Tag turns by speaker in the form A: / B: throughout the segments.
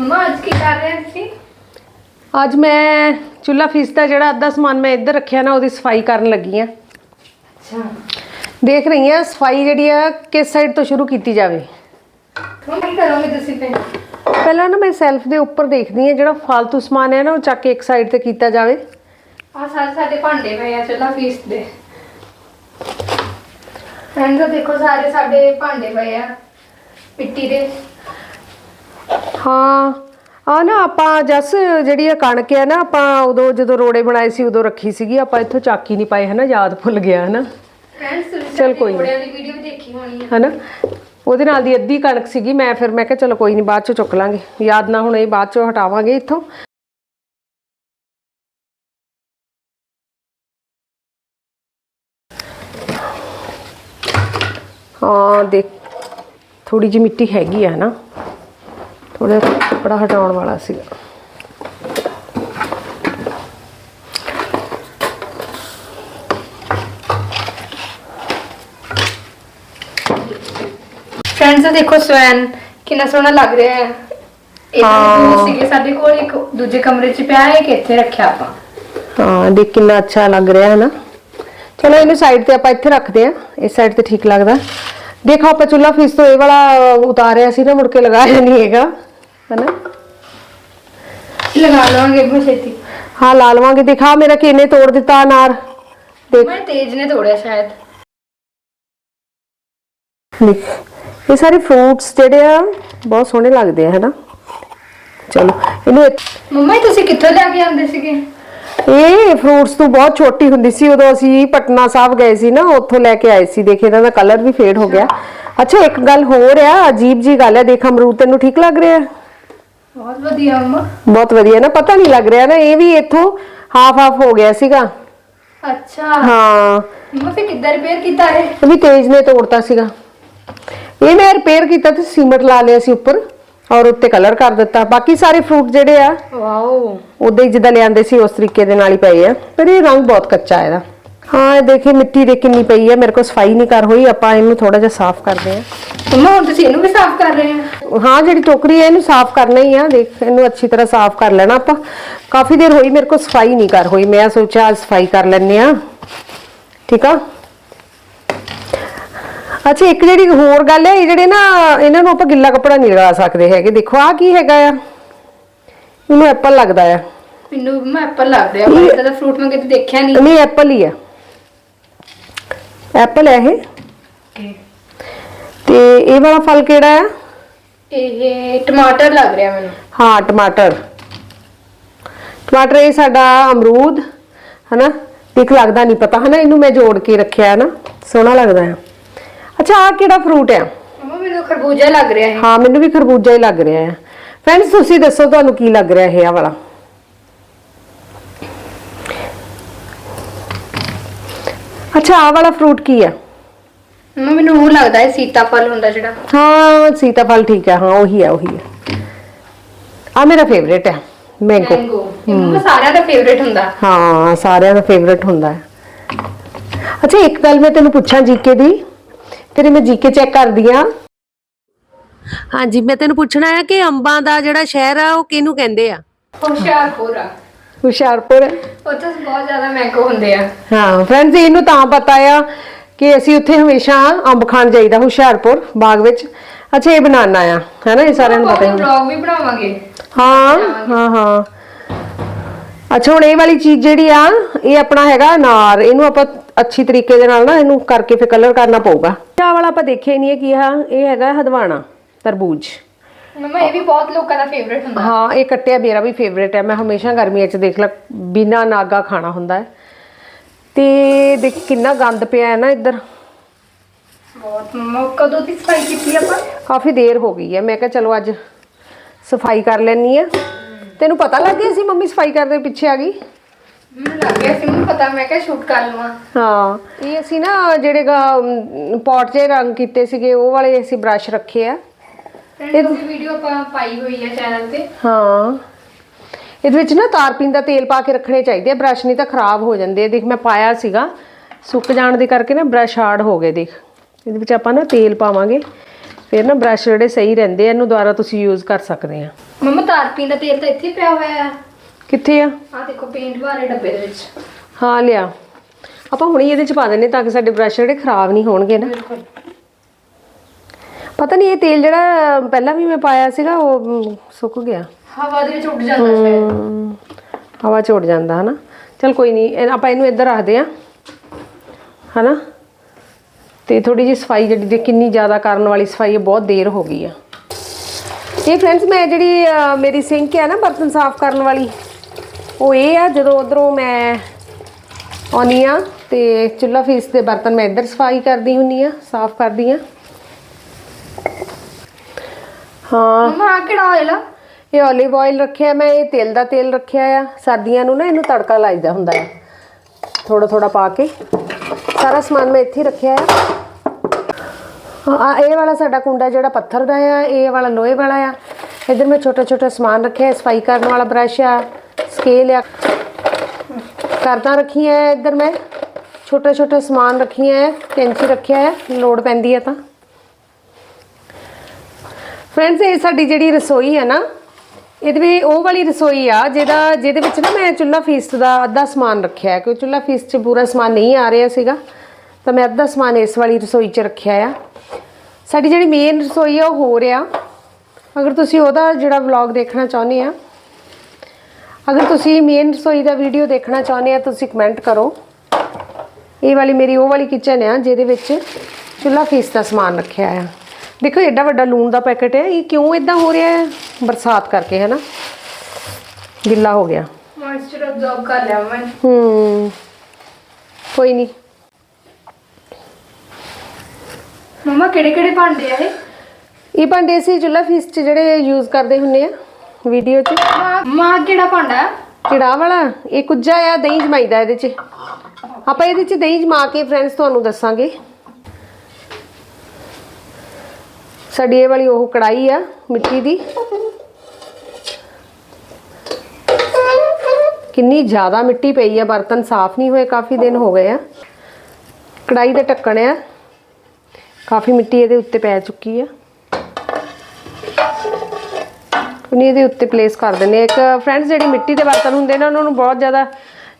A: ਮਮਾ ਅੱਜ ਕੀ ਕਰ ਰਹੇ ਹੋ ਤੁਸੀਂ?
B: ਅੱਜ ਮੈਂ ਚੁੱਲਾ ਫੀਸ ਦਾ ਜਿਹੜਾ ਅੱਧਾ ਸਮਾਨ ਮੈਂ ਇੱਧਰ ਰੱਖਿਆ ਨਾ ਉਹਦੀ ਸਫ਼ਾਈ ਕਰਨ ਲੱਗੀ ਆ
A: ਅੱਛਾ।
B: ਦੇਖ ਰਹੀ ਆ ਸਫ਼ਾਈ ਜਿਹੜੀ ਆ ਕਿਸ ਸਾਈਡ ਤੋਂ ਸ਼ੁਰੂ ਕੀਤੀ ਜਾਵੇ?
A: ਹੁਣ ਕੀ ਕਰੋਗੇ ਤੁਸੀਂ ਫਿਰ?
B: ਪਹਿਲਾਂ ਨਾ ਮੈਂ ਸੈਲਫ ਦੇ ਉੱਪਰ ਦੇਖਦੀ ਆ ਜਿਹੜਾ ਫालतू ਸਮਾਨ ਹੈ ਨਾ ਉਹ ਚੱਕ ਕੇ ਇੱਕ ਸਾਈਡ ਤੇ ਕੀਤਾ ਜਾਵੇ।
A: ਆ ਸਾਰੇ ਸਾਡੇ ਭਾਂਡੇ ਪਏ ਆ ਚੁੱਲਾ ਫੀਸ ਦੇ ਐਂਡ ਤਾਂ ਦੇਖੋ ਸਾਰੇ ਸਾਡੇ ਭਾਂਡੇ ਪਏ ਆ ਮਿੱਟੀ ਦੇ।
B: ਹਾਂ। ਆ ਨਾ ਆਪਾਂ ਜਸ ਜਿਹੜੀ ਆ ਕਣਕ ਆ ਨਾ ਆਪਾਂ ਉਦੋਂ ਜਦੋਂ ਰੋੜੇ ਬਣਾਏ ਸੀ ਉਦੋਂ ਰੱਖੀ ਸੀਗੀ। ਆਪਾਂ ਇੱਥੋਂ ਚੱਕ ਹੀ ਨਹੀਂ ਪਾਏ ਹਨਾ? ਯਾਦ ਭੁੱਲ ਗਿਆ ਹਨਾ? ਚੱਲ ਕੋਈ ਨੀ।
A: ਘੋੜਿਆਂ ਦੀ ਵੀਡੀਓ ਵੀ ਦੇਖੀ ਹੋਣੀ ਆ।
B: ਹਨਾ? ਉਹਦੇ ਨਾਲ ਦੀ ਅੱਧੀ ਕਣਕ ਸੀਗੀ ਮੈਂ ਫਿਰ ਮੈਂ ਕਿਹਾ ਚਲੋ ਕੋਈ ਨਹੀਂ ਬਾਅਦ ਚ ਚੁੱਕ ਲਾਂਗੇ। ਯਾਦ ਨਾ ਹੁਣ ਇਹ ਬਾਅਦ ਚੋਂ ਹਟਾਵਾਂਗੇ ਇੱਥੋਂ। ਹਾਂ ਦੇਖ ਥੋੜੀ ਜਿਹੀ ਮਿੱਟੀ ਹੈਗੀ ਆ ਨਾ ਥੋੜਾ ਕੱਪੜਾ ਹਟਾਉਣ ਵਾਲਾ ਸੀਗਾ
A: ਫਰੈਂਡਸ ਦੇਖੋ ਸਵੈਨ ਕਿੰਨਾ ਸੋਹਣਾ ਲੱਗ ਰਿਹਾ ਹੈ ਇਹ
B: ਹਾਂ।
A: ਦੋ ਸੀਗੇ ਸਾਡੇ ਕੋਲ ਇੱਕ ਦੂਜੇ ਕਮਰੇ 'ਚ ਪਿਆ ਹੈ ਇੱਕ ਇੱਥੇ ਰੱਖਿਆ ਆਪਾਂ
B: ਹਾਂ ਦੇਖ ਕਿੰਨਾ ਅੱਛਾ ਲੱਗ ਰਿਹਾ ਹੈ ਨਾ ਚਲੋ ਇਹਨੂੰ ਸਾਈਡ ਤੇ ਆਪਾਂ ਇੱਥੇ ਰੱਖਦੇ ਆ ਇਸ ਸਾਈਡ ਤੇ ਠੀਕ ਲੱਗਦਾ ਦੇਖੋ ਆਪਾਂ ਚੁੱਲਾ ਫੀਸ ਤੋਂ ਇਹ ਵਾਲਾ ਅਹ, ਉਤਾਰਿਆ ਸੀ ਨਾ ਮੁੜ ਕੇ ਲਗਾਇਆ ਨਹੀਂ ਹੈਗਾ ਹਨਾ?
A: ਲਗਾ ਲਵਾਂਗੇ ਬਹੁਤ ਛੇਤੀ।
B: ਹਾਂ ਲਾ ਲਵਾਂਗੇ। ਦਿਖਾ ਮੇਰਾ ਕਿੰਨੇ ਤੋੜ ਦਿੱਤਾ ਅਨਾਰ ਦੇਖ।
A: ਮੈਂ ਤੇਜ ਨੇ ਤੋੜਿਆ ਸ਼ਾਇਦ।
B: ਦੇਖ ਇਹ ਸਾਰੇ ਫਰੂਟਸ ਜਿਹੜੇ ਆ ਬਹੁਤ ਸੋਹਣੇ ਲੱਗਦੇ ਆ ਹਨਾ? ਚਲੋ ਇਹਨੂੰ ਇੱਥੇ-
A: ਮੰਮਾ ਇਹ ਤੁਸੀਂ ਕਿੱਥੋਂ ਲੈ ਕੇ ਆਉਂਦੇ ਸੀਗੇ?
B: ਇਹ ਫਰੂਟਸ ਤੋਂ ਬਹੁਤ ਛੋਟੀ ਹੁੰਦੀ ਸੀ ਉਦੋਂ ਅਸੀਂ ਪਟਨਾ ਸਾਹਿਬ ਗਏ ਸੀ ਨਾ ਉੱਥੋਂ ਲੈ ਕੇ ਆਏ ਸੀ। ਦੇਖ ਇਹਦਾ ਕਲਰ ਵੀ ਫੇਡ ਹੋ ਗਿਆ। ਅੱਛਾ। ਇੱਕ ਗੱਲ ਹੋਰ ਆ ਅਜੀਬ ਜੀ ਗੱਲ ਹੈ ਦੇਖ ਅਮਰੂਦ ਤੈਨੂੰ ਠੀਕ ਲੱਗ ਰਿਹਾ? ਹੈ?
A: ਬਹੁਤ ਵਧੀਆ ਮੰਮਾ।
B: ਬਹੁਤ ਵਧੀਆ ਨਾ ਪਤਾ ਨਹੀਂ ਲੱਗ ਰਿਹਾ ਨਾ ਇਹ ਵੀ ਇੱਥੋਂ ਹਾਫ ਹਾਫ ਹੋ ਗਿਆ ਸੀਗਾ।
A: ਅੱਛਾ।
B: ਹਾਂ।
A: ਮੰਮਾ ਫਿਰ ਕਿੱਦਾਂ ਰਿਪੇਅਰ ਕੀਤਾ
B: ਇਹ? ਵੀ ਤੇਜ ਨੇ ਤੋੜਤਾ ਸੀਗਾ। ਇਹ ਮੈਂ ਰਿਪੇਅਰ ਕੀਤਾ ਤੇ ਸੀਮਟ ਲਾ ਲਿਆ ਸੀ ਉੱਪਰ ਔਰ ਉੱਤੇ ਕਲਰ ਕਰ ਦਿੱਤਾ। ਬਾਕੀ ਸਾਰੇ ਫਰੂਟ ਜਿਹੜੇ ਆ
A: ਵਾਓ।
B: ਉਦਾਂ ਹੀ ਜਿੱਦਾਂ ਲਿਆਂਦੇ ਸੀ ਉਸ ਤਰੀਕੇ ਦੇ ਨਾਲ ਹੀ ਪਏ ਆ। ਪਰ ਇਹ ਰੰਗ ਬਹੁਤ ਕੱਚਾ ਇਹਦਾ। ਹਾਂ ਇਹ ਦੇਖੀ ਮਿੱਟੀ ਦੇ ਕਿੰਨੀ ਪਈ ਹੈ ਮੇਰੇ ਕੋਲ ਸਫ਼ਾਈ ਨਹੀਂ ਕਰ ਹੋਈ ਆਪਾਂ ਇਹਨੂੰ ਥੋੜਾ ਜਿਹਾ ਸਾਫ਼ ਕਰਦੇ ਆ
A: ਮੰਮਾ ਹੁਣ ਤੁਸੀਂ ਇਹਨੂੰ ਵੀ ਸਾਫ਼ ਕਰ ਰਹੇ ਹੋ?
B: ਹਾਂ ਜਿਹੜੀ ਟੋਕਰੀ ਹੈ ਇਹਨੂੰ ਸਾਫ਼ ਕਰਨਾ ਹੀ ਆ ਦੇਖ ਇਹਨੂੰ ਅੱਛੀ ਤਰ੍ਹਾਂ ਸਾਫ਼ ਕਰ ਲੈਣਾ ਆਪਾਂ। ਕਾਫੀ ਦੇਰ ਹੋਈ ਮੇਰੇ ਕੋਲ ਸਫ਼ਾਈ ਨਹੀਂ ਕਰ ਹੋਈ ਮੈਂ ਸੋਚਿਆ ਅੱਜ ਸਫ਼ਾਈ ਕਰ ਲੈਣੇ ਆ ਠੀਕ ਆ? ਅੱਛਾ ਇੱਕ ਜਿਹੜੀ ਹੋਰ ਗੱਲ ਹੈ ਇਹ ਜਿਹੜੇ ਨਾ ਇਹਨਾਂ ਨੂੰ ਆਪਾਂ ਗਿੱਲਾ ਕੱਪੜਾ ਨਹੀਂ ਲਗਾ ਸਕਦੇ ਹੈਗੇ। ਦੇਖੋ ਆ ਕੀ ਹੈਗਾ ਆ? ਇਹਨੂੰ ਐਪਲ ਲੱਗਦਾ ਆ।
A: ਮੈਨੂੰ ਐਪਲ ਲੱਗ ਰਿਹਾ ਪਰ ਇਦਾਂ ਦਾ ਫਰੂਟ ਮੈਂ ਕਦੇ ਦੇਖਿਆ ਨਹੀਂ।
B: ਨਹੀਂ ਐਪਲ ਹੀ ਆ। ਐਪਲ ਹੈ ਇਹ? ਤੇ ਇਹ ਵਾਲਾ ਫਲ ਕਿਹੜਾ ਆ?
A: ਇਹ ਟਮਾਟਰ ਲੱਗ ਰਿਹਾ ਮੈਨੂੰ।
B: ਹਾਂ ਟਮਾਟਰ। ਟਮਾਟਰ ਇਹ ਸਾਡਾ ਅਮਰੂਦ ਹਨਾ? ਦੇਖ ਲੱਗਦਾ ਨਹੀਂ ਪਤਾ ਹਨਾ? ਇਹਨੂੰ ਮੈਂ ਜੋੜ ਕੇ ਰੱਖਿਆ ਹੈ ਨਾ। ਸੋਹਣਾ ਲੱਗਦਾ ਹੈ। ਅੱਛਾ ਆ ਕਿਹੜਾ ਫਰੂਟ ਆ?
A: ਮੰਮਾ ਮੈਨੂੰ ਖਰਬੂਜਾ ਲੱਗ ਰਿਹਾ ਹੈ।
B: ਹਾਂ ਮੈਨੂੰ ਵੀ ਖਰਬੂਜਾ ਹੀ ਲੱਗ ਰਿਹਾ ਹੈ। ਫਰੈਂਡਸ ਤੁਸੀਂ ਦੱਸੋ ਤੁਹਾਨੂੰ ਕੀ ਲੱਗ ਰਿਹਾ ਇਹ ਆ ਵਾਲਾ? ਅੱਛਾ ਆ ਵਾਲਾ ਫਰੂਟ ਕੀ ਆ
A: ਮੰਮਾ ਮੈਨੂੰ ਉਹ ਲੱਗਦਾ ਹੈ ਸੀਤਾਫਲ ਹੁੰਦਾ ਜਿਹੜਾ।
B: ਹਾਂ ਸੀਤਾਫਲ ਠੀਕ ਹੈ ਹਾਂ ਉਹੀ ਹੈ ਉਹੀ ਹੈ। ਆ ਮੇਰਾ ਫੇਵਰੇਟ ਹੈ ਮੈਂਗੋ
A: ਮੈਂਗੋ ਇਹ ਮੰਮਾ ਸਾਰਿਆਂ ਦਾ ਫੇਵਰੇਟ ਹੁੰਦਾ।
B: ਹਾਂ ਸਾਰਿਆਂ ਦਾ ਫੇਵਰੇਟ ਹੁੰਦਾ ਹੈ। ਅੱਛਾ ਇੱਕ ਗੱਲ ਮੈਂ ਤੈਨੂੰ ਪੁੱਛਾਂ ਜੀਕੇ ਦੀ ਤੇਰੀ ਮੈਂ ਜੀਕੇ ਚੈੱਕ ਕਰਦੀ ਆ ਹਾਂਜੀ ਮੈਂ ਤੈਨੂੰ ਪੁੱਛਣਾ ਹੈ ਕਿ ਅੰਬਾਂ ਦਾ ਜਿਹੜਾ ਸ਼ਹਿਰ ਆ ਉਹ ਕਿਹਨੂੰ ਕਹਿੰਦੇ ਆ?
A: ਹੁਸ਼ਿਆਰਪੁਰ ਆ।
B: ਹੁਸ਼ਿਆਰਪੁਰ।
A: ਉੱਥੇ ਬਹੁਤ ਜ਼ਿਆਦਾ ਮੈਂਗੋ ਹੁੰਦੇ ਆ।
B: ਹਾਂ ਫਰੈਂਡਸ ਇਹਨੂੰ ਤਾਂ ਪਤਾ ਆ ਕਿ ਅਸੀਂ ਉੱਥੇ ਹਮੇਸ਼ਾ ਅੰਬ ਖਾਣ ਜਾਈਦਾ ਹੁਸ਼ਿਆਰਪੁਰ ਬਾਗ ਵਿੱਚ। ਅੱਛਾ ਇਹ ਬਣਾਉਣਾ ਆ ਹੈਨਾ ਇਹ ਸਾਰਿਆਂ ਨੂੰ ਪਤਾ ਹੀ।
A: ਵਲੌਗ ਵੀ ਬਣਾਵਾਂਗੇ।
B: ਹਾਂ ਹਾਂ ਹਾਂ। ਅੱਛਾ ਹੁਣ ਇਹ ਵਾਲੀ ਚੀਜ਼ ਜਿਹੜੀ ਆ ਇਹ ਆਪਣਾ ਹੈਗਾ ਅਨਾਰ। ਇਹਨੂੰ ਆਪਾਂ ਅੱਛੀ ਤਰੀਕੇ ਦੇ ਨਾਲ ਨਾ ਇਹਨੂੰ ਕਰਕੇ ਫਿਰ ਕਲਰ ਕਰਨਾ ਪਊਗਾ। ਆਹ ਵਾਲਾ ਆਪਾਂ ਦੇਖਿਆ ਹੀ ਨਹੀਂ ਹੈ ਕੀ ਆ ਇਹ ਹੈਗਾ ਹਦਵਾਣਾ ਤਰਬੂਜ।
A: ਮੰਮਾ ਇਹ ਵੀ ਬਹੁਤ ਲੋਕਾਂ ਦਾ ਫੇਵਰੇਟ ਹੁੰਦਾ।
B: ਹਾਂ ਇਹ ਕੱਟਿਆ ਮੇਰਾ ਵੀ ਫੇਵਰੇਟ ਹੈ। ਮੈਂ ਹਮੇਸ਼ਾ ਗਰਮੀਆਂ 'ਚ ਦੇਖ ਲ ਬਿਨਾ ਨਾਗਾ ਖਾਣਾ ਹੁੰਦਾ ਹੈ। ਤੇ ਦੇਖ ਕਿੰਨਾ ਗੰਦ ਪਿਆ ਹੈ ਨਾ ਇੱਧਰ।
A: ਬਹੁਤ ਮੰਮਾ ਕਦੋਂ ਦੀ ਸਫ਼ਾਈ ਕੀਤੀ ਆਪਾਂ?
B: ਕਾਫੀ ਦੇਰ ਹੋ ਗਈ ਹੈ। ਮੈਂ ਕਿਹਾ ਚਲੋ ਅੱਜ ਸਫ਼ਾਈ ਕਰ ਲੈਣੀ ਆ ਤੈਨੂੰ ਪਤਾ ਲੱਗ ਗਿਆ ਸੀ ਮੰਮੀ ਸਫ਼ਾਈ ਕਰਦੇ ਪਿੱਛੇ ਆ ਗਈ?
A: ਮੈਨੂੰ ਲੱਗ ਗਿਆ ਸੀ ਮੈਨੂੰ ਪਤਾ। ਮੈਂ ਕਿਹਾ ਸ਼ੂਟ ਕਰ ਲਵਾਂ।
B: ਹਾਂ ਇਹ ਅਸੀਂ ਨਾ ਜਿਹੜੇ ਪੌਟ 'ਚ ਰੰਗ ਕੀਤੇ ਸੀਗੇ ਉਹ ਵਾਲੇ ਅਸੀਂ ਬ੍ਰਸ਼ ਰੱਖੇ ਆ।
A: ਫਰੈਂਡਸ ਉਹ ਵੀਡੀਓ ਆਪਾਂ ਪਾਈ ਹੋਈ ਹੈ ਚੈਨਲ ਤੇ।
B: ਹਾਂ। ਇਹਦੇ ਵਿੱਚ ਨਾ ਤਾਰਪੀਨ ਦਾ ਤੇਲ ਪਾ ਕੇ ਰੱਖਣੇ ਚਾਹੀਦੇ ਆ। ਬ੍ਰਸ਼ ਨਹੀਂ ਤਾਂ ਖਰਾਬ ਹੋ ਜਾਂਦੇ ਆ। ਦੇਖ ਮੈਂ ਪਾਇਆ ਸੀਗਾ। ਸੁੱਕ ਜਾਣ ਦੇ ਕਰਕੇ ਨਾ ਬ੍ਰਸ਼ ਹਾਰਡ ਹੋ ਗਏ ਦੇਖ। ਇਹਦੇ ਵਿੱਚ ਆਪਾਂ ਨਾ ਤੇਲ ਪਾਵਾਂਗੇ। ਫਿਰ ਨਾ ਬ੍ਰਸ਼ ਜਿਹੜੇ ਸਹੀ ਰਹਿੰਦੇ ਆ ਇਹਨੂੰ ਦੁਬਾਰਾ ਤੁਸੀਂ ਯੂਜ਼ ਕਰ ਸਕਦੇ ਆ।
A: ਮੰਮਾ ਤਾਰਪੀਨ ਦਾ ਤੇਲ ਤਾਂ ਇੱਥੇ ਹੀ ਪਿਆ ਹੋਇਆ ਆ।
B: ਕਿੱਥੇ ਆ?
A: ਆ ਦੇਖੋ ਪੇਂਟ ਵਾਲੇ ਡੱਬੇ ਦੇ ਵਿੱਚ।
B: ਹਾਂ ਲਿਆ। ਆਪਾਂ ਹੁਣੇ ਇਹਦੇ ਚ ਪਾ ਦਿੰਨੇ ਤਾਂ ਕਿ ਸਾਡੇ ਬ੍ਰਸ਼ ਜਿਹੜੇ ਖਰਾਬ ਨਹੀਂ ਹੋਣਗੇ ਨਾ।
A: ਬਿਲਕੁਲ।
B: ਪਤਾ ਨਹੀਂ ਇਹ ਤੇਲ ਜਿਹੜਾ ਪਹਿਲਾਂ ਵੀ ਮੈਂ ਪਾਇਆ ਸੀਗਾ ਉਹ ਸੁੱਕ ਗਿਆ।
A: ਹਵਾ ਦੇ ਵਿੱਚ ਉੱਡ ਜਾਂਦਾ ਸ਼ਾਇਦ।
B: ਹਮ, ਹਵਾ ਚ ਉੱਡ ਜਾਂਦਾ ਹਨਾ? ਚਲ ਕੋਈ ਨਹੀਂ ਇਹ- ਆਪਾਂ ਇਹਨੂੰ ਇੱਧਰ ਰੱਖਦੇ ਆ ਹਨਾ? ਤੇ ਥੋੜੀ ਜਿਹੀ ਸਫ਼ਾਈ ਜਿਹੜੀ ਦੇ ਕਿੰਨੀ ਜ਼ਿਆਦਾ ਕਰਨ ਵਾਲੀ ਸਫ਼ਾਈ ਹੈ ਬਹੁਤ ਦੇਰ ਹੋ ਗਈ ਆ। ਇਹ ਫਰੈਂਡਸ ਮੈਂ ਜਿਹੜੀ ਅਹ, ਮੇਰੀ ਸਿੰਕ ਹੈ ਨਾ ਬਰਤਨ ਸਾਫ਼ ਕਰਨ ਵਾਲੀ ਉਹ ਇਹ ਆ ਜਦੋਂ ਉਧਰੋਂ ਮੈਂ ਆਉਣੀ ਆ ਤੇ ਚੁੱਲ੍ਹਾ ਫੀਸ ਦੇ ਬਰਤਨ ਮੈਂ ਇੱਧਰ ਸਫ਼ਾਈ ਕਰਦੀ ਹੁੰਨੀ ਆ ਸਾਫ਼ ਕਰਦੀ ਆ। ਹਾਂ।
A: ਮੰਮਾ ਆ ਕਿਹੜਾ ਆਇਲ ਆ?
B: ਇਹ 올ਿਵ ਆਇਲ ਰੱਖਿਆ, ਮੈਂ ਇਹ ਤਿਲ ਦਾ ਤੇਲ ਰੱਖਿਆ ਆ। ਸਰਦੀਆਂ ਨੂੰ ਨਾ ਇਹਨੂੰ ਤੜਕਾ ਲਾਈਦਾ ਹੁੰਦਾ ਆ। ਥੋੜਾ ਥੋੜਾ ਪਾ ਕੇ। ਸਾਰਾ ਸਮਾਨ ਮੈਂ ਇੱਥੇ ਰੱਖਿਆ ਆ। ਹਾਂ ਇਹ ਵਾਲਾ ਸਾਡਾ ਕੁੰਡਾ ਜਿਹੜਾ ਪੱਥਰ ਦਾ ਆ, ਇਹ ਵਾਲਾ ਲੋਹੇ ਵਾਲਾ ਆ। ਇਧਰ ਮੈਂ ਛੋਟਾ ਛੋਟਾ ਸਮਾਨ ਰੱਖਿਆ, ਸਫ਼ਾਈ ਕਰਨ ਵਾਲਾ ਬ੍ਰਸ਼ ਆ ਸਕੇਲ ਆ। ਕਰਦਾਂ ਰੱਖੀਆਂ ਆ ਇੱਧਰ ਮੈਂ। ਛੋਟਾ ਛੋਟਾ ਸਮਾਨ ਰੱਖੀਆਂ ਆ, ਕੈਂਚੀ ਰੱਖਿਆ ਆ, ਲੋੜ ਪੈਂਦੀ ਆ ਤਾਂ। ਫਰੈਂਡਸ ਇਹ ਸਾਡੀ ਜਿਹੜੀ ਰਸੋਈ ਹੈ ਨਾ ਇਹਦੇ ਵਿੱਚ ਉਹ ਵਾਲੀ ਰਸੋਈ ਆ, ਜਿਹਦਾ, ਜਿਹਦੇ ਵਿੱਚ ਨਾ ਮੈਂ ਚੁੱਲ੍ਹਾ ਫੀਸਟ ਦਾ ਅੱਧਾ ਸਮਾਨ ਰੱਖਿਆ ਹੈ ਕਿਉਂਕਿ ਚੁੱਲ੍ਹਾ ਫੀਸਟ 'ਚ ਪੂਰਾ ਸਮਾਨ ਨਹੀਂ ਆ ਰਿਹਾ ਸੀਗਾ, ਤਾਂ ਮੈਂ ਅੱਧਾ ਸਮਾਨ ਇਸ ਵਾਲੀ ਰਸੋਈ 'ਚ ਰੱਖਿਆ ਆ। ਸਾਡੀ ਜਿਹੜੀ ਮੇਨ ਰਸੋਈ ਆ, ਉਹ ਹੋ ਰਿਹਾ ਅਗਰ ਤੁਸੀਂ ਉਹਦਾ ਜਿਹੜਾ ਵਲੌਗ ਦੇਖਣਾ ਚਾਹੁੰਦੇ ਆ, ਅਗਰ ਤੁਸੀਂ ਮੇਨ ਰਸੋਈ ਦਾ ਵੀਡੀਓ ਦੇਖਣਾ ਚਾਹੁੰਦੇ ਆ, ਤੁਸੀਂ ਕਮੈਂਟ ਕਰੋ। ਇਹ ਵਾਲੀ ਮੇਰੀ ਉਹ ਵਾਲੀ ਕਿਚਨ ਆ, ਜਿਹਦੇ ਵਿੱਚ ਚੁੱਲ੍ਹਾ ਫੀਸ ਦਾ ਸਮਾਨ ਰੱਖਿਆ ਆ। ਦੇਖੋ ਐਡਾ ਵੱਡਾ ਲੂਣ ਦਾ ਪੈਕੇਟ ਹੈ ਇਹ ਕਿਉਂ ਇਦਾਂ ਹੋ ਰਿਹਾ ਹੈ? ਬਰਸਾਤ ਕਰਕੇ ਹੈ ਨਾ? ਗਿੱਲਾ ਹੋ ਗਿਆ।
A: ਮੋਇਸਚਰ ਅਬਜ਼ੌਰਬ ਕਰ ਲਿਆ ਮੈਂ।
B: ਹੂੰ। ਕੋਈ ਨਹੀਂ
A: ਮੰਮਾ ਕਿਹੜੇ ਕਿਹੜੇ ਭਾਂਡੇ ਆ ਇਹ?
B: ਇਹ ਭਾਂਡੇ ਅਸੀਂ ਚੁੱਲ੍ਹਾ ਫੀਸ 'ਚ ਜਿਹੜੇ ਯੂਜ਼ ਕਰਦੇ ਹੁੰਨੇ ਆ ਵੀਡੀਓ 'ਚ।
A: ਮਾਂ ਕਿਹੜਾ ਭਾਂਡਾ
B: ਕਿਹੜਾ ਵਾਲਾ? ਇਹ ਕੁੱਜਾ ਆ ਦਹੀਂ ਜਮਾਈਦਾ ਇਹਦੇ 'ਚ। ਆਪਾਂ ਇਹਦੇ 'ਚ ਦਹੀਂ ਜਮਾ ਕੇ ਫਰੈਂਡਸ ਤੁਹਾਨੂੰ ਦੱਸਾਂਗੇ। ਸਾਡੀ ਇਹ ਵਾਲੀ ਉਹ ਕੜਾਈ ਆ, ਮਿੱਟੀ ਦੀ। ਕਿੰਨੀ ਜ਼ਿਆਦਾ ਮਿੱਟੀ ਪਈ ਆ, ਬਰਤਨ ਸਾਫ਼ ਨਹੀਂ ਹੋਏ, ਕਾਫੀ ਦਿਨ ਹੋ ਗਏ ਆ। ਕੜਾਈ ਦਾ ਢੱਕਣ ਆ। ਕਾਫੀ ਮਿੱਟੀ ਇਹਦੇ ਉੱਤੇ ਪੈ ਚੁੱਕੀ ਆ। ਉਹਨੇ ਇਹਦੇ ਉੱਤੇ ਪਲੇਸ ਕਰ ਦਿੰਦੇ ਇੱਕ ਫਰੈਂਡਸ ਜਿਹੜੀ ਮਿੱਟੀ ਦੇ ਬਰਤਨ ਹੁੰਦੇ ਨੇ, ਉਹਨਾਂ ਨੂੰ ਬਹੁਤ ਜ਼ਿਆਦਾ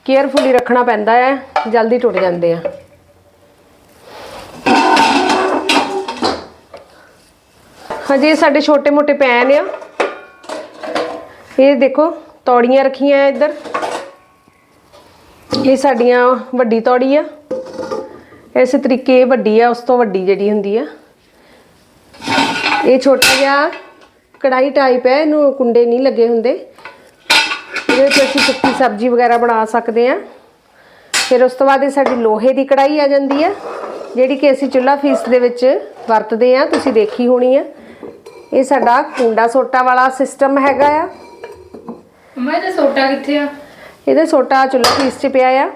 B: ਕੇਅਰਫੁਲੀ ਰੱਖਣਾ ਪੈਂਦਾ ਹੈ ਜਲਦੀ ਟੁੱਟ ਜਾਂਦੇ ਆ। ਹਜੇ ਸਾਡੇ ਛੋਟੇ ਮੋਟੇ ਪੈਨ ਆ। ਇਹ ਦੇਖੋ, ਤੌੜੀਆਂ ਰੱਖੀਆਂ ਆ ਇੱਧਰ। ਇਹ ਸਾਡੀਆਂ ਵੱਡੀ ਤੌੜੀ ਆ। ਇਸ ਤਰੀਕੇ ਇਹ ਵੱਡੀ ਆ, ਉਸ ਤੋਂ ਵੱਡੀ ਜਿਹੜੀ ਹੁੰਦੀ ਆ। ਇਹ ਛੋਟਾ ਜਿਹਾ ਕੜਾਈ ਟਾਈਪ ਹੈ ਇਹਨੂੰ ਕੁੰਡੇ ਨਹੀਂ ਲੱਗੇ ਹੁੰਦੇ। ਇਹਦੇ ਵਿੱਚ ਅਸੀਂ ਸੁੱਕੀ ਸਬਜ਼ੀ ਵਗੈਰਾ ਬਣਾ ਸਕਦੇ ਆ। ਫਿਰ ਉਸ ਤੋਂ ਬਾਅਦ ਇਹ ਸਾਡੀ ਲੋਹੇ ਦੀ ਕੜਾਈ ਆ ਜਾਂਦੀ ਆ, ਜਿਹੜੀ ਕਿ ਅਸੀਂ ਚੁੱਲ੍ਹਾ ਫੀਸ ਦੇ ਵਿੱਚ ਵਰਤਦੇ ਆ, ਤੁਸੀਂ ਦੇਖੀ ਹੋਣੀ ਆ। ਇਹ ਸਾਡਾ ਕੁੰਡਾ ਸੋਟਾ ਵਾਲਾ ਸਿਸਟਮ ਹੈਗਾ ਆ।
A: ਮੰਮਾ ਇਹਦਾ ਸੋਟਾ ਕਿੱਥੇ ਆ?
B: ਇਹਦੇ ਸੋਟਾ ਚੁੱਲ੍ਹਾ ਫੀਸ 'ਚ ਪਿਆ ਆ।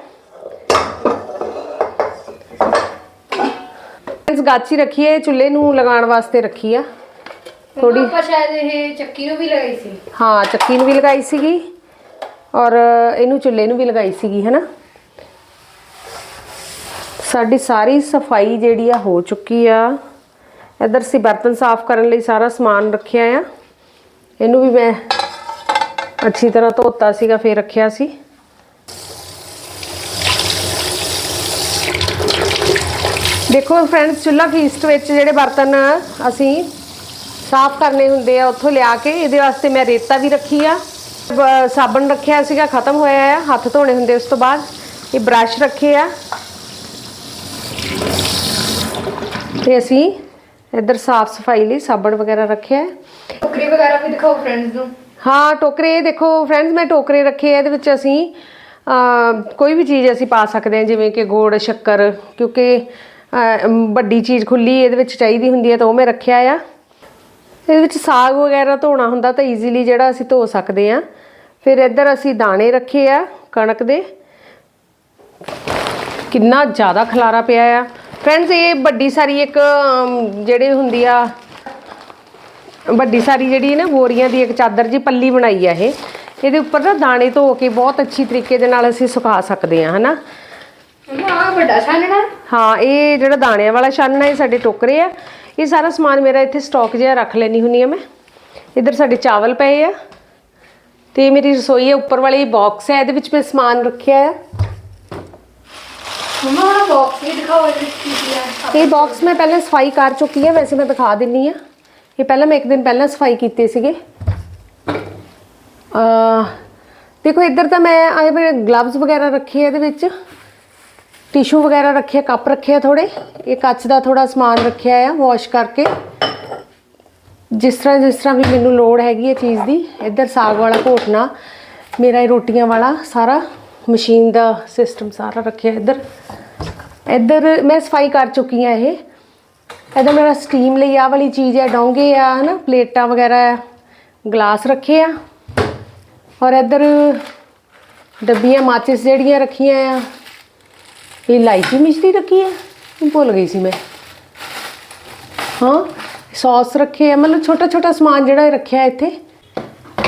B: ਇਸ ਗਾਚੀ ਰੱਖੀ ਹੈ ਚੁੱਲ੍ਹੇ ਨੂੰ ਲਗਾਉਣ ਵਾਸਤੇ ਰੱਖੀ ਆ।
A: ਥੋੜੀ ਆਪਾਂ ਸ਼ਾਇਦ ਇਹ ਚੱਕੀ ਨੂੰ ਵੀ ਲਗਾਈ ਸੀ।
B: ਹਾਂ ਚੱਕੀ ਨੂੰ ਵੀ ਲਗਾਈ ਸੀਗੀ ਔਰ ਇਹਨੂੰ ਚੁੱਲ੍ਹੇ ਨੂੰ ਵੀ ਲਗਾਈ ਸੀਗੀ ਹੈਨਾ। ਸਾਡੀ ਸਾਰੀ ਸਫ਼ਾਈ ਜਿਹੜੀ ਆ ਹੋ ਚੁੱਕੀ ਆ। ਇੱਧਰ ਸੀ ਬਰਤਨ ਸਾਫ਼ ਕਰਨ ਲਈ ਸਾਰਾ ਸਮਾਨ ਰੱਖਿਆ ਆ। ਇਹਨੂੰ ਵੀ ਮੈਂ ਅੱਛੀ ਤਰ੍ਹਾਂ ਧੋਤਾ ਸੀਗਾ, ਫੇਰ ਰੱਖਿਆ ਸੀ। ਦੇਖੋ ਫਰੈਂਡਸ, ਚੁੱਲ੍ਹਾ ਫੀਸਟ ਵਿੱਚ ਜਿਹੜੇ ਬਰਤਨ ਅਸੀਂ ਸਾਫ਼ ਕਰਨੇ ਹੁੰਦੇ ਆ, ਉੱਥੋਂ ਲਿਆ ਕੇ ਇਹਦੇ ਵਾਸਤੇ ਮੈਂ ਰੇਤਾ ਵੀ ਰੱਖੀ ਆ। ਸਾਬਣ ਰੱਖਿਆ ਸੀਗਾ, ਖਤਮ ਹੋਇਆ ਆ, ਹੱਥ ਧੋਣੇ ਹੁੰਦੇ ਉਸ ਤੋਂ ਬਾਅਦ। ਇਹ ਬ੍ਰਸ਼ ਰੱਖੇ ਆ। ਤੇ ਅਸੀਂ ਇੱਧਰ ਸਾਫ਼ ਸਫ਼ਾਈ ਲਈ ਸਾਬਣ ਵਗੈਰਾ ਰੱਖਿਆ ਹੈ।
A: ਟੋਕਰੀ ਵਗੈਰਾ ਵੀ ਦਿਖਾਓ ਫਰੈਂਡਸ ਨੂੰ।
B: ਹਾਂ ਟੋਕਰੇ ਦੇਖੋ ਫਰੈਂਡਸ ਮੈਂ ਟੋਕਰੇ ਰੱਖੇ ਆ ਇਹਦੇ ਵਿੱਚ ਅਸੀਂ ਕੋਈ ਵੀ ਚੀਜ਼ ਅਸੀਂ ਪਾ ਸਕਦੇ ਹਾਂ ਜਿਵੇਂ ਕਿ ਗੁੜ ਸ਼ੱਕਰ ਕਿਉਂਕਿ ਵੱਡੀ ਚੀਜ਼ ਖੁੱਲੀ ਇਹਦੇ ਵਿੱਚ ਚਾਹੀਦੀ ਹੁੰਦੀ ਹੈ ਤਾਂ ਉਹ ਮੈਂ ਰੱਖਿਆ ਆ। ਇਹਦੇ ਵਿੱਚ ਸਾਗ ਵਗੈਰਾ ਧੋਣਾ ਹੁੰਦਾ ਤਾਂ ਈਜ਼ੀਲੀ ਜਿਹੜਾ ਅਸੀਂ ਧੋ ਸਕਦੇ ਆ ਫਿਰ ਇੱਧਰ ਅਸੀਂ ਦਾਣੇ ਰੱਖੇ ਆ ਕਣਕ ਦੇ। ਕਿੰਨਾ ਜ਼ਿਆਦਾ ਖਲਾਰਾ ਪਿਆ ਆ। ਫਰੈਂਡਸ ਇਹ ਵੱਡੀ ਸਾਰੀ ਇੱਕ ਜਿਹੜੀ ਹੁੰਦੀ ਆ ਵੱਡੀ ਸਾਰੀ ਜਿਹੜੀ ਨਾ ਬੋਰੀਆਂ ਦੀ ਇੱਕ ਚਾਦਰ ਜੀ ਪੱਲੀ ਬਣਾਈ ਆ ਇਹ। ਇਹਦੇ ਉੱਪਰ ਨਾ ਦਾਣੇ ਧੋ ਕੇ ਬਹੁਤ ਅੱਛੀ ਤਰੀਕੇ ਦੇ ਨਾਲ ਅਸੀਂ ਸੁਕਾ ਸਕਦੇ ਹਾਂ ਹਨਾ?
A: ਆ ਵੱਡਾ ਛਾਨਣਾ
B: ਹਾਂ ਇਹ ਜਿਹੜਾ ਦਾਣਿਆਂ ਵਾਲਾ ਛਾਨਣਾ ਇਹ ਸਾਡੇ ਟੋਕਰੇ ਆ। ਇਹ ਸਾਰਾ ਸਮਾਨ ਮੇਰਾ ਇੱਥੇ ਸਟਾਕ ਜਿਹਾ ਰੱਖ ਲੈਣੀ ਹੁੰਨੀ ਆ ਮੈਂ। ਇੱਧਰ ਸਾਡੇ ਚਾਵਲ ਪਏ ਆ। ਤੇ ਮੇਰੀ ਰਸੋਈ ਹੈ ਉੱਪਰ ਵਾਲੀ ਬਾਕਸ ਹੈ ਇਹਦੇ ਵਿੱਚ ਮੈਂ ਸਮਾਨ ਰੱਖਿਆ ਹੈ
A: ਮੰਮਾ ਹੁਣ ਬਾਕਸ ਵੀ ਦਿਖਾਓ ਇਹਦੇ ਵਿੱਚ ਕੀ
B: ਇਹ ਬਾਕਸ ਮੈਂ ਪਹਿਲਾਂ ਸਫ਼ਾਈ ਕਰ ਚੁੱਕੀ ਹਾਂ, ਵੈਸੇ ਮੈਂ ਦਿਖਾ ਦਿੰਨੀ ਆ ਇਹ ਪਹਿਲਾਂ ਮੈਂ ਇੱਕ ਦਿਨ ਪਹਿਲਾਂ ਸਫ਼ਾਈ ਕੀਤੇ ਸੀਗੇ। ਅ ਦੇਖੋ, ਇੱਧਰ ਤਾਂ ਮੈਂ ਆਏ ਮੇਰੇ ਗਲਵਜ਼ ਵਗੈਰਾ ਰੱਖੇ ਆ ਇਹਦੇ ਵਿੱਚ। ਟਿਸ਼ੂ ਵਗੈਰਾ ਰੱਖੇ ਕੱਪ ਰੱਖੇ ਆ ਥੋੜੇ ਇਹ ਕੱਚ ਦਾ ਥੋੜਾ ਸਮਾਨ ਰੱਖਿਆ ਆ ਵਾਸ਼ ਕਰਕੇ। ਜਿਸ ਤਰ੍ਹਾਂ ਜਿਸ ਤਰ੍ਹਾਂ ਵੀ ਮੈਨੂੰ ਲੋੜ ਹੈਗੀ ਹੈ ਚੀਜ਼ ਦੀ, ਇੱਧਰ ਸਾਗ ਵਾਲਾ ਘੋਟਣਾ, ਮੇਰਾ ਇਹ ਰੋਟੀਆਂ ਵਾਲਾ ਸਾਰਾ। ਮਸ਼ੀਨ ਦਾ ਸਿਸਟਮ ਸਾਰਾ ਰੱਖਿਆ ਇੱਧਰ ਇੱਧਰ ਮੈਂ ਸਫ਼ਾਈ ਕਰ ਚੁੱਕੀ ਆ ਇਹ ਇੱਧਰ ਮੇਰਾ ਸਟੀਮ ਲਈ ਆ ਵਾਲੀ ਚੀਜ਼ ਹੈ ਡੋਂਗੇ ਆ ਹਨਾ ਪਲੇਟਾਂ ਵਗੈਰਾ ਆ ਗਲਾਸ ਰੱਖੇ ਆ ਔਰ ਇੱਧਰ ਡੱਬੀਆਂ ਮਾਚਿਸ ਜਿਹੜੀਆਂ ਰੱਖੀਆਂ ਆ ਇਹ ਇਲਾਇਚੀ ਮਿਸ਼ਰੀ ਰੱਖੀ ਆ ਇਹ ਭੁੱਲ ਗਈ ਸੀ ਮੈਂ ਹਾਂ ਸੌਸ ਰੱਖੇ ਆ ਮਤਲਬ ਛੋਟਾ ਛੋਟਾ ਸਮਾਨ ਜਿਹੜਾ ਇਹ ਰੱਖਿਆ ਇੱਥੇ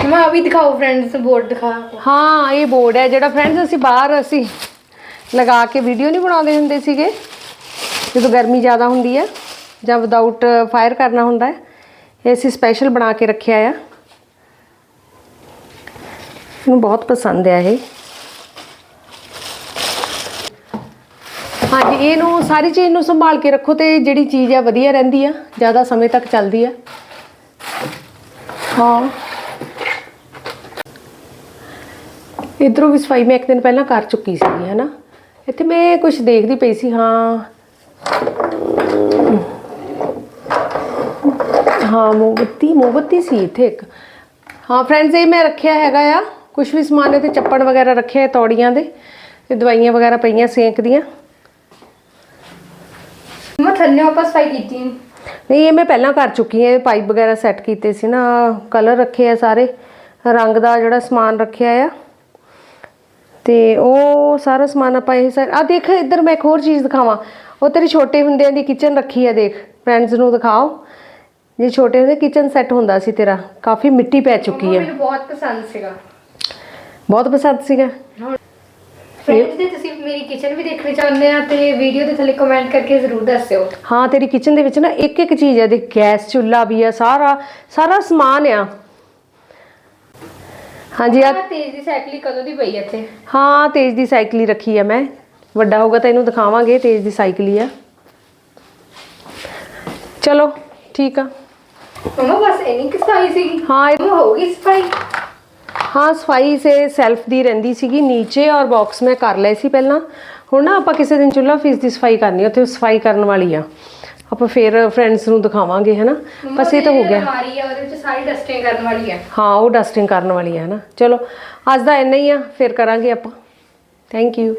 A: ਮੰਮਾ ਆ ਵੀ ਦਿਖਾਓ ਫਰੈਂਡਸ ਬੋਰਡ ਦਿਖਾ।
B: ਹਾਂ ਇਹ ਬੋਰਡ ਹੈ ਜਿਹੜਾ ਫਰੈਂਡਸ ਅਸੀਂ ਬਾਹਰ ਅਸੀਂ ਲਗਾ ਕੇ ਵੀਡੀਓ ਨਹੀਂ ਬਣਾਉਂਦੇ ਹੁੰਦੇ ਸੀਗੇ। ਜਦੋਂ ਗਰਮੀ ਜ਼ਿਆਦਾ ਹੁੰਦੀ ਹੈ ਜਾਂ ਵਿਦਆਊਟ ਫਾਇਰ ਕਰਨਾ ਹੁੰਦਾ ਹੈ ਇਹ ਅਸੀਂ ਸਪੈਸ਼ਲ ਬਣਾ ਕੇ ਰੱਖਿਆ ਆ। ਮੈਨੂੰ ਬਹੁਤ ਪਸੰਦ ਹੈ ਇਹ। ਹਾਂਜੀ ਇਹਨੂੰ ਸਾਰੀ ਚੀਜ਼ ਨੂੰ ਸੰਭਾਲ ਕੇ ਰੱਖੋ ਤੇ ਜਿਹੜੀ ਚੀਜ਼ ਹੈ ਵਧੀਆ ਰਹਿੰਦੀ ਆ ਜ਼ਿਆਦਾ ਸਮੇਂ ਤੱਕ ਚੱਲਦੀ ਆ। ਹਾਂ। ਇਧਰੋਂ ਵੀ ਸਫ਼ਾਈ ਮੈਂ ਇੱਕ ਦਿਨ ਪਹਿਲਾਂ ਕਰ ਚੁੱਕੀ ਸੀ ਹੈਨਾ? ਇੱਥੇ ਮੈਂ ਕੁਝ ਦੇਖਦੀ ਪਈ ਸੀ ਹਾਂ। ਹਾਂ ਮੋਮਬੱਤੀ ਮੋਮਬੱਤੀ ਸੀ ਇੱਥੇ ਇੱਕ। ਹਾਂ ਫਰੈਂਡਸ ਇਹ ਮੈਂ ਰੱਖਿਆ ਹੈਗਾ ਆ। ਕੁਝ ਵੀ ਸਮਾਨ ਇੱਥੇ ਚੱਪੜ ਵਗੈਰਾ ਰੱਖੇ ਆ ਤੌੜੀਆਂ ਦੇ। ਤੇ ਦਵਾਈਆਂ ਵਗੈਰਾ ਪਈਆਂ ਸੇਂਕ ਦੀਆਂ।
A: ਮੰਮਾ ਥੱਲੇ ਆਪਾਂ ਸਫ਼ਾਈ ਕੀਤੀ।
B: ਨਹੀਂ ਇਹ ਮੈਂ ਪਹਿਲਾਂ ਕਰ ਚੁੱਕੀ ਹਾਂ ਇਹ ਪਾਈਪ ਵਗੈਰਾ ਸੈੱਟ ਕੀਤੇ ਸੀ ਨਾ ਕਲਰ ਰੱਖੇ ਆ ਸਾਰੇ। ਰੰਗ ਦਾ ਜਿਹੜਾ ਸਮਾਨ ਰੱਖਿਆ ਆ। ਤੇ ਉਹ ਸਾਰਾ ਸਮਾਨ ਆਪਾਂ ਇਹ ਆ ਦੇਖ ਇੱਧਰ ਮੈਂ ਇੱਕ ਹੋਰ ਚੀਜ਼ ਦਿਖਾਵਾਂ। ਉਹ ਤੇਰੀ ਛੋਟੇ ਹੁੰਦਿਆਂ ਦੀ ਕਿਚਨ ਰੱਖੀ ਆ ਦੇਖ ਫਰੈਂਡਸ ਨੂੰ ਦਿਖਾਓ। ਜੇ ਛੋਟੇ ਹੁੰਦੇ ਕਿਚਨ ਸੈੱਟ ਹੁੰਦਾ ਸੀ ਤੇਰਾ ਕਾਫੀ ਮਿੱਟੀ ਪੈ ਚੁੱਕੀ ਹੈ
A: ਮੈਨੂੰ ਬਹੁਤ ਪਸੰਦ ਸੀਗਾ।
B: ਬਹੁਤ ਪਸੰਦ ਸੀਗਾ?
A: ਫਰੈਂਡਸ ਜੇ ਤੁਸੀਂ ਮੇਰੀ ਕਿਚਨ ਵੀ ਦੇਖਣੀ ਚਾਹੁੰਦੇ ਆ ਤੇ ਵੀਡੀਓ ਦੇ ਥੱਲੇ ਕਮੈਂਟ ਕਰਕੇ ਜ਼ਰੂਰ ਦੱਸਿਓ।
B: ਹਾਂ ਤੇਰੀ ਕਿਚਨ ਦੇ ਵਿੱਚ ਨਾ ਇੱਕ ਇੱਕ ਚੀਜ਼ ਹੈ ਦੇਖ ਗੈਸ ਚੁੱਲ੍ਹਾ ਵੀ ਆ ਸਾਰਾ ਸਾਰਾ ਸਮਾਨ ਆ। ਹਾਂਜੀ ਆ
A: ਤੇਜ਼ ਦੀ ਸਾਈਕਲ ਹੀ ਕਦੋਂ ਦੀ ਪਈ ਆ ਇੱਥੇ?
B: ਹਾਂ ਤੇਜ ਦੀ ਸਾਈਕਲ ਹੀ ਰੱਖੀ ਆ ਮੈਂ। ਵੱਡਾ ਹੋਊਗਾ ਤਾਂ ਇਹਨੂੰ ਦਿਖਾਵਾਂਗੇ ਤੇਜ ਦੀ ਸਾਈਕਲ ਹੀ ਆ। ਚਲੋ ਠੀਕ ਆ।
A: ਮੰਮਾ ਬਸ ਇੰਨੀ ਕੁ ਸਫ਼ਾਈ ਸੀਗੀ?
B: ਹਾਂ ਇਹ-
A: ਮੰਮਾ ਹੋ ਗਈ ਸਫ਼ਾਈ?
B: ਹਾਂ ਸਫ਼ਾਈ ਸੇ ਸੈਲਫ ਦੀ ਰਹਿੰਦੀ ਸੀਗੀ ਨੀਚੇ ਔਰ ਬਾਕਸ ਮੈਂ ਕਰ ਲਏ ਸੀ ਪਹਿਲਾਂ। ਹੁਣ ਨਾ ਆਪਾਂ ਕਿਸੇ ਦਿਨ ਚੁੱਲ੍ਹਾ ਫੀਸ ਦੀ ਸਫ਼ਾਈ ਕਰਨੀ ਉੱਥੇ ਸਫ਼ਾਈ ਕਰਨ ਵਾਲੀ ਆ। ਆਪਾਂ ਫੇਰ ਫਰੈਂਡਸ ਨੂੰ ਦਿਖਾਵਾਂਗੇ ਹੈਨਾ? ਬਸ ਇਹ ਤਾਂ ਹੋ ਗਿਆ।
A: ਅਲਮਾਰੀ ਆ ਉਹਦੇ ਵਿੱਚ ਸਾਰੀ ਡਸਟਿੰਗ ਕਰਨ ਵਾਲੀ ਆ।
B: ਹਾਂ ਉਹ ਡਸਟਿੰਗ ਕਰਨ ਵਾਲੀ ਹੈ ਨਾ ਚਲੋ ਅੱਜ ਦਾ ਇੰਨਾ ਹੀ ਆ ਫਿਰ ਕਰਾਂਗੇ ਆਪਾਂ। Thank you